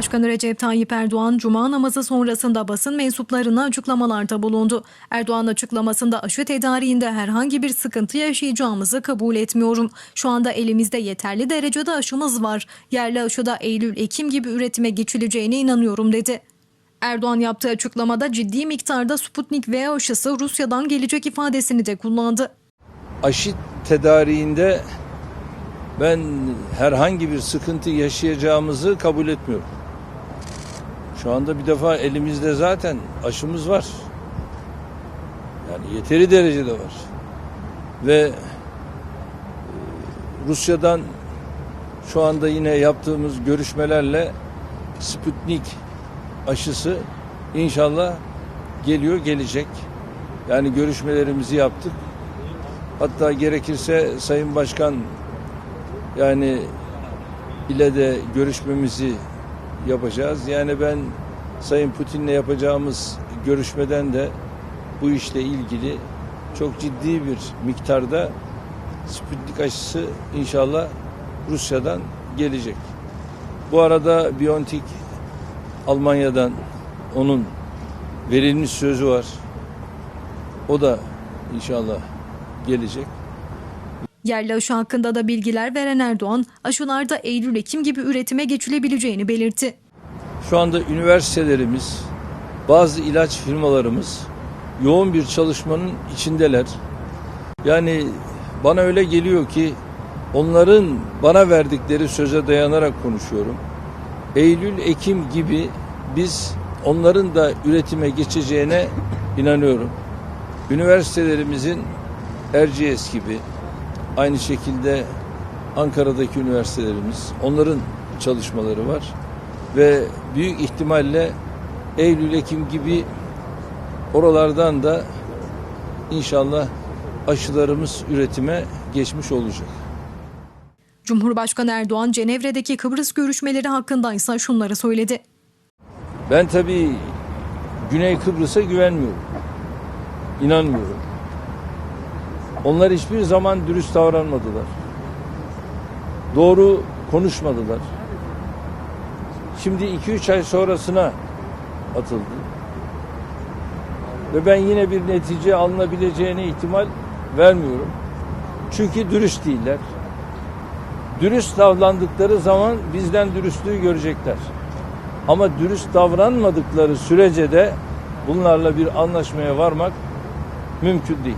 Cumhurbaşkanı Recep Tayyip Erdoğan cuma namazı sonrasında basın mensuplarına açıklamalarda bulundu. Erdoğan açıklamasında aşı tedariğinde herhangi bir sıkıntı yaşayacağımızı kabul etmiyorum. Şu anda elimizde yeterli derecede aşımız var. Yerli aşıda Eylül-Ekim gibi üretime geçileceğine inanıyorum dedi. Erdoğan yaptığı açıklamada ciddi miktarda Sputnik V aşısı Rusya'dan gelecek ifadesini de kullandı. aşı tedariğinde ben herhangi bir sıkıntı yaşayacağımızı kabul etmiyorum. Şu anda bir defa elimizde zaten aşımız var. Yani yeteri derecede var. Ve e, Rusya'dan şu anda yine yaptığımız görüşmelerle Sputnik aşısı inşallah geliyor gelecek. Yani görüşmelerimizi yaptık. Hatta gerekirse Sayın Başkan yani ile de görüşmemizi yapacağız. Yani ben Sayın Putin'le yapacağımız görüşmeden de bu işle ilgili çok ciddi bir miktarda Sputnik aşısı inşallah Rusya'dan gelecek. Bu arada BioNTech Almanya'dan onun verilmiş sözü var. O da inşallah gelecek. Yerli aşı hakkında da bilgiler veren Erdoğan, aşılarda Eylül-Ekim gibi üretime geçilebileceğini belirtti. Şu anda üniversitelerimiz, bazı ilaç firmalarımız yoğun bir çalışmanın içindeler. Yani bana öyle geliyor ki onların bana verdikleri söze dayanarak konuşuyorum. Eylül, Ekim gibi biz onların da üretime geçeceğine inanıyorum. Üniversitelerimizin Erciyes gibi aynı şekilde Ankara'daki üniversitelerimiz onların çalışmaları var ve büyük ihtimalle Eylül Ekim gibi oralardan da inşallah aşılarımız üretime geçmiş olacak. Cumhurbaşkanı Erdoğan Cenevre'deki Kıbrıs görüşmeleri hakkında ise şunları söyledi. Ben tabii Güney Kıbrıs'a güvenmiyorum. İnanmıyorum. Onlar hiçbir zaman dürüst davranmadılar. Doğru konuşmadılar. Şimdi 2-3 ay sonrasına atıldı. Ve ben yine bir netice alınabileceğine ihtimal vermiyorum. Çünkü dürüst değiller. Dürüst davrandıkları zaman bizden dürüstlüğü görecekler. Ama dürüst davranmadıkları sürece de bunlarla bir anlaşmaya varmak mümkün değil.